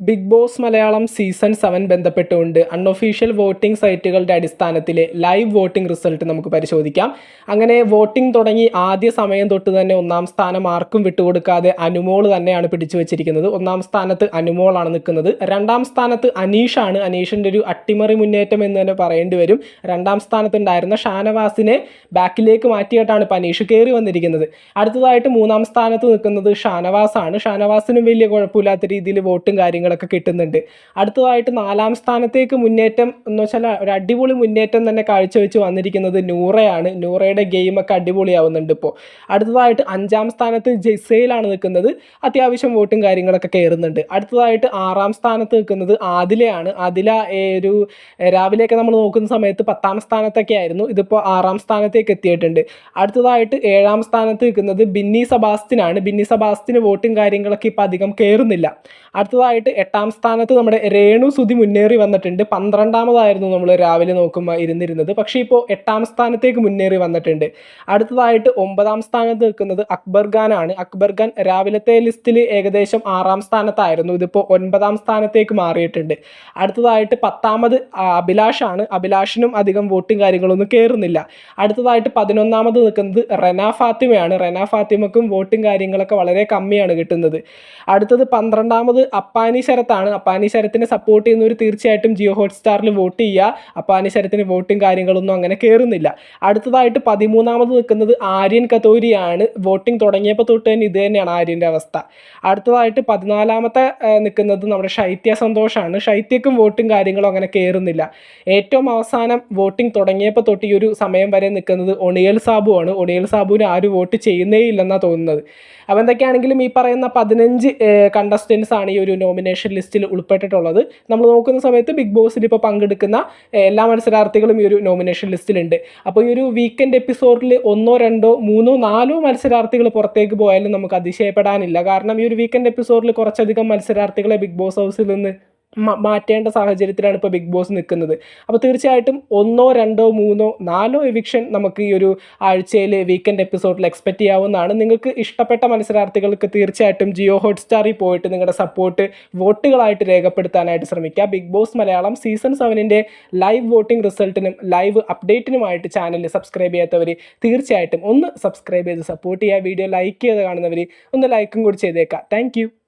Big Boss Malayalam season seven ബന്ധപ്പെട്ടുകൊണ്ട് unofficial voting സൈറ്റുകളുടെ അടിസ്ഥാനത്തിൽ ലൈവ് വോട്ടിംഗ് റിസൾട്ട് നമുക്ക് പരിശോധിക്കാം. അങ്ങനെ വോട്ടിംഗ് തുടങ്ങി ആദ്യ സമയം തൊട്ട് തന്നെ ഒന്നാം സ്ഥാനം ആർക്കും വിട്ടുകൊടുക്കാതെ അനുമോൾ തന്നെയാണ് പിടിച്ചു വെച്ചിരിക്കുന്നത്. ഒന്നാം സ്ഥാനത്ത് അനുമോളാണ് നിൽക്കുന്നത്. രണ്ടാം സ്ഥാനത്ത് അനീഷാണ്. അനീഷിന്റെ ഒരു അട്ടിമറി മുന്നേറ്റം എന്ന് തന്നെ പറയേണ്ടി വരും. രണ്ടാം സ്ഥാനത്തുണ്ടായിരുന്ന ഷാനവാസിനെ ബാക്കിലേക്ക് മാറ്റിയിട്ടാണ് ഇപ്പോൾ അനീഷ് കയറി വന്നിരിക്കുന്നത്. അടുത്തതായിട്ട് മൂന്നാം സ്ഥാനത്ത് നിൽക്കുന്നത് ഷാനവാസാണ്. ഷാനവാസിനും വലിയ കുഴപ്പമില്ലാത്ത രീതിയിൽ വോട്ടും കാര്യങ്ങളൊക്കെ കിട്ടുന്നുണ്ട്. അടുത്തതായിട്ട് നാലാം സ്ഥാനത്തേക്ക് മുന്നേറ്റം എന്ന് വെച്ചാൽ ഒരു അടിപൊളി മുന്നേറ്റം തന്നെ കാഴ്ചവെച്ച് വന്നിരിക്കുന്നത് നൂറയാണ്. നൂറയുടെ ഗെയിമൊക്കെ അടിപൊളിയാവുന്നുണ്ട് ഇപ്പോൾ അടുത്തതായിട്ട് അഞ്ചാം സ്ഥാനത്ത് ജെസയിലാണ് നിൽക്കുന്നത്. അത്യാവശ്യം വോട്ടും കാര്യങ്ങളൊക്കെ കയറുന്നുണ്ട്. അടുത്തതായിട്ട് ആറാം സ്ഥാനത്ത് നിൽക്കുന്നത് ആദിലയാണ്. ആദില ഒരു രാവിലെയൊക്കെ നമ്മൾ നോക്കുന്ന സമയത്ത് പത്താം സ്ഥാനത്തൊക്കെ ആയിരുന്നു. ഇതിപ്പോൾ ആറാം സ്ഥാനത്തേക്ക് എത്തിയിട്ടുണ്ട്. അടുത്തതായിട്ട് ഏഴാം സ്ഥാനത്ത് നിൽക്കുന്നത് ബിന്നി സബാസ്റ്റിനാണ് ബിന്നി സബാസ്റ്റിന് വോട്ടും കാര്യങ്ങളൊക്കെ ഇപ്പോൾ അധികം കയറുന്നില്ല. അടുത്തതായിട്ട് എട്ടാം സ്ഥാനത്ത് നമ്മുടെ രേണു സുധി മുന്നേറി വന്നിട്ടുണ്ട്. പന്ത്രണ്ടാമതായിരുന്നു നമ്മൾ രാവിലെ നോക്കുമ്പോൾ ഇരുന്നിരുന്നത്. പക്ഷേ ഇപ്പോൾ എട്ടാം സ്ഥാനത്തേക്ക് മുന്നേറി വന്നിട്ടുണ്ട്. അടുത്തതായിട്ട് ഒമ്പതാം സ്ഥാനത്ത് നിൽക്കുന്നത് അക്ബർ ഖാനാണ് അക്ബർ ഖാൻ രാവിലത്തെ ലിസ്റ്റിൽ ഏകദേശം ആറാം സ്ഥാനത്തായിരുന്നു. ഇതിപ്പോൾ ഒൻപതാം സ്ഥാനത്തേക്ക് മാറിയിട്ടുണ്ട്. അടുത്തതായിട്ട് പത്താമത് അഭിലാഷാണ് അഭിലാഷിനും അധികം വോട്ടും കാര്യങ്ങളൊന്നും കയറുന്നില്ല അടുത്തതായിട്ട് പതിനൊന്നാമത് നിൽക്കുന്നത് റെന ഫാത്തിമയാണ്. റെന ഫാത്തിമക്കും വോട്ടും കാര്യങ്ങളൊക്കെ വളരെ കമ്മിയാണ് കിട്ടുന്നത്. അടുത്തത് പന്ത്രണ്ടാമത് അപ്പാനി ശരത്താണ്. അപ്പാനി ശരത്തിനെ സപ്പോർട്ട് ചെയ്യുന്നവർ തീർച്ചയായിട്ടും ജിയോ ഹോട്ട്സ്റ്റാറിൽ വോട്ട് ചെയ്യുക. അപ്പാനി ശരത്തിന് വോട്ടും കാര്യങ്ങളൊന്നും അങ്ങനെ കയറുന്നില്ല അടുത്തതായിട്ട് പതിമൂന്നാമത് നിൽക്കുന്നത് ആര്യൻ കതോരിയാണ്. വോട്ടിംഗ് തുടങ്ങിയപ്പോൾ തൊട്ട് തന്നെ ഇത് തന്നെയാണ് ആര്യന്റെ അവസ്ഥ. അടുത്തതായിട്ട് പതിനാലാമത്തെ നിൽക്കുന്നത് നമ്മുടെ ശൈത്യ സന്തോഷാണ്. ശൈത്യക്കും വോട്ടും കാര്യങ്ങളും അങ്ങനെ കയറുന്നില്ല ഏറ്റവും അവസാനം വോട്ടിംഗ് തുടങ്ങിയപ്പോൾ തൊട്ട് ഈ ഒരു സമയം വരെ നിൽക്കുന്നത് ഒണിയൽ ആണ് ഒണിയൽ സാബുവിന് ആരും വോട്ട് ചെയ്യുന്നേ ഇല്ലെന്നാണ് തോന്നുന്നത്. അപ്പോൾ എന്തൊക്കെയാണെങ്കിലും ഈ പറയുന്ന പതിനഞ്ച് കണ്ടസ്റ്റൻസ് ആണ് ഈ ഒരു നോമിനേഷൻ ലിസ്റ്റിൽ ഉൾപ്പെട്ടിട്ടുള്ളത്. നമ്മൾ നോക്കുന്ന സമയത്ത് ബിഗ് ബോസിൽ ഇപ്പോൾ പങ്കെടുക്കുന്ന എല്ലാ മത്സരാർത്ഥികളും ഈ ഒരു നോമിനേഷൻ ലിസ്റ്റിലുണ്ട് അപ്പോൾ ഈ ഒരു വീക്കെൻഡ് എപ്പിസോഡിൽ ഒന്നോ രണ്ടോ മൂന്നോ നാലോ മത്സരാർത്ഥികൾ പുറത്തേക്ക് പോയാലും നമുക്ക് അതിശയപ്പെടാനില്ല. കാരണം ഈ ഒരു വീക്കെൻഡ് എപ്പിസോഡിൽ കുറച്ചധികം മത്സരാർത്ഥികളെ ബിഗ് ബോസ് ഹൗസിൽ നിന്ന് മാറ്റേണ്ട സാഹചര്യത്തിലാണ് ഇപ്പോൾ ബിഗ് ബോസ് നിൽക്കുന്നത് അപ്പോൾ തീർച്ചയായിട്ടും ഒന്നോ രണ്ടോ മൂന്നോ നാലോ എവിക്ഷൻ നമുക്ക് ഈ ഒരു ആഴ്ചയിൽ വീക്കെൻഡ് എപ്പിസോഡിൽ എക്സ്പെക്റ്റ് ചെയ്യാവുന്നതാണ്. നിങ്ങൾക്ക് ഇഷ്ടപ്പെട്ട മത്സരാർത്ഥികൾക്ക് തീർച്ചയായിട്ടും ജിയോ ഹോട്ട്സ്റ്റാറിൽ പോയിട്ട് നിങ്ങളുടെ സപ്പോർട്ട് വോട്ടുകളായിട്ട് രേഖപ്പെടുത്താനായിട്ട് ശ്രമിക്കുക ബിഗ് ബോസ് മലയാളം സീസൺ സെവനിന്റെ ലൈവ് വോട്ടിംഗ് റിസൾട്ടിനും ലൈവ് അപ്ഡേറ്റിനുമായിട്ട് ചാനൽ സബ്സ്ക്രൈബ് ചെയ്യാത്തവർ തീർച്ചയായിട്ടും ഒന്ന് സബ്സ്ക്രൈബ് ചെയ്ത് സപ്പോർട്ട് ചെയ്യുക. വീഡിയോ ലൈക്ക് ചെയ്ത് കാണുന്നവർ ഒന്ന് ലൈക്കും കൂടി ചെയ്തേക്കാം താങ്ക്